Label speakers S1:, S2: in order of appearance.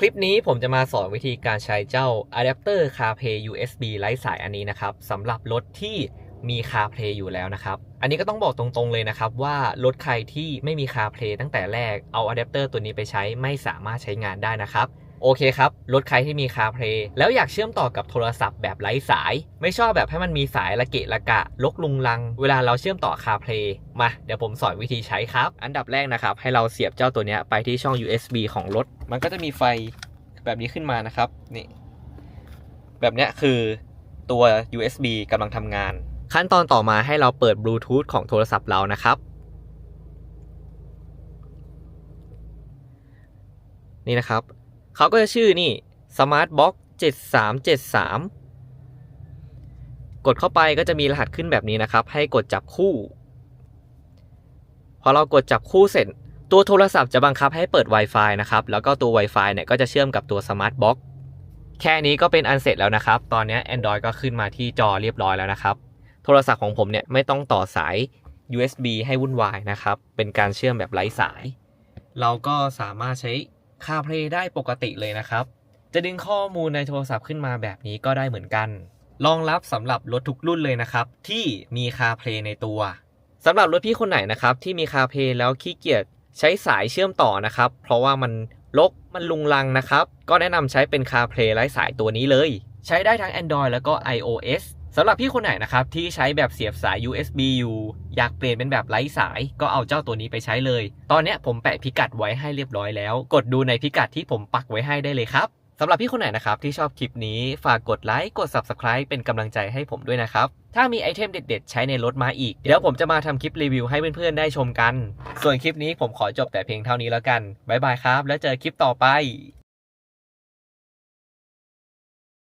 S1: คลิปนี้ผมจะมาสอนวิธีการใช้เจ้าอะแดปเตอร์ CarPlay USB ไร้สายอันนี้นะครับสำหรับรถที่มี CarPlay อยู่แล้วนะครับ อันนี้ก็ต้องบอกตรงๆเลยนะครับ ว่ารถใครที่ไม่มี CarPlay ตั้งแต่แรกเอาอะแดปเตอร์ตัวนี้ไปใช้ไม่สามารถใช้งานได้นะครับ โอเคครับ รถใครที่มี CarPlay แล้วอยากเชื่อมต่อกับโทรศัพท์แบบไร้สาย ไม่ชอบแบบให้มันมีสายละเกะละกะ ลกลุงลัง เวลาเราเชื่อมต่อ CarPlay มา เดี๋ยวผมสอนวิธีใช้ครับ อันดับแรกนะครับ ให้เราเสียบเจ้าตัวนี้ไปที่ช่อง USB ของรถ มันก็จะมีไฟแบบนี้ขึ้นมานะครับนี่แบบนี้คือตัว USB กำลังทำงาน ขั้นตอนต่อมาให้เราเปิดบลูทูธของโทรศัพท์เรานะครับนี่นะครับ เขาก็จะชื่อนี่ Smart Box 7373 กดเข้าไปก็จะมีรหัสขึ้นแบบนี้นะครับ ให้กดจับคู่ พอเรากดจับคู่เสร็จ ตัวโทรศัพท์จะบังคับให้เปิด Wi-Fi นะครับ แล้วก็ตัว Wi-Fi เนี่ยก็จะเชื่อมกับตัว Smart Box แค่นี้ก็เป็นอันเสร็จแล้วนะครับ ตอนนี้ Android ก็ขึ้นมาที่จอเรียบร้อยแล้วนะครับ โทรศัพท์ของผมเนี่ยไม่ต้องต่อสาย USB ให้วุ่นวายนะครับ เป็นการเชื่อมแบบไร้สาย เราก็สามารถใช้ CarPlay ได้ปกติเลยนะครับ จะดึงข้อมูลในโทรศัพท์ขึ้นมาแบบนี้ก็ได้เหมือนกันรองรับสำหรับรถทุกรุ่นเลยนะครับ ที่มี CarPlay ในตัวสำหรับรถพี่คนไหนนะครับ ที่มี CarPlay แล้วขี้เกียจใช้สายเชื่อมต่อนะครับ เพราะว่ามันลกมันลุงลังนะครับ ก็แนะนำใช้เป็น CarPlay ไร้สายตัวนี้เลย ใช้ได้ทั้ง Android แล้วก็ iOS สำหรับพี่คนไหนนะครับที่ใช้แบบเสียบสาย USB อยู่อยากเปลี่ยนเป็นแบบไร้สาย ก็เอาเจ้าตัวนี้ไปใช้เลย ตอนนี้ผมแปะพิกัดไว้ให้เรียบร้อยแล้ว กดดูในพิกัดที่ผมปักไว้ให้ได้เลยครับสำหรับพี่คนไหนนะครับที่ชอบคลิปนี้ฝากกดไลค์กด Subscribe เป็นกำลังใจให้ผมด้วยนะครับ ถ้ามีไอเทมเด็ดๆ ใช้ในรถมาอีก เดี๋ยวผมจะมาทำคลิปรีวิวให้เพื่อนๆได้ชมกัน ส่วนคลิปนี้ผมขอจบแต่เพียงเท่านี้แล้วกันบ๊ายบายครับ แล้วเจอคลิปต่อไป